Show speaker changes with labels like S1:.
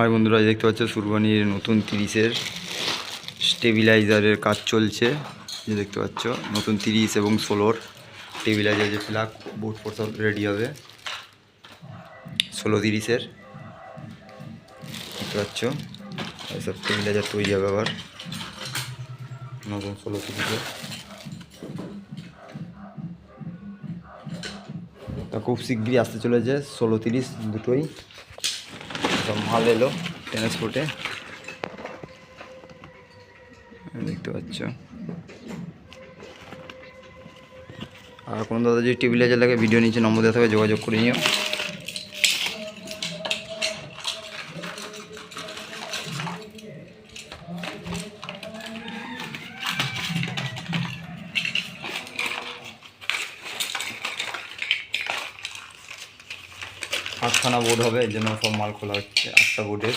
S1: হয় বন্ধুরা দেখতে পাচ্ছ সুরবানির নতুন তিরিশের স্টেবিলাইজারের কাজ চলছে। যে দেখতে পাচ্ছ, নতুন তিরিশ এবং ষোলোর স্টেবিলাইজার যে প্লাগ বোর্ড সব রেডি হবে। ষোলো তিরিশের। দেখতে পাচ্ছ এইসব স্টেবিলাইজার তৈরি হবে আবার। নতুন ষোলো তিরিশের তা খুব শীঘ্রই আসতে চলেছে, ষোলো তিরিশ দুটোই। সব মাল এলো ট্রান্সপোর্টে দেখতে পাচ্ছ। আর কোনো দাদা যদি টিভি লেজার লাগে ভিডিও নিচে নম্বর দেওয়া থাকবে যোগাযোগ করে নিও। আটখানা বোর্ড হবে এই জন্য সব মাল খোলা হচ্ছে আটটা বোর্ডের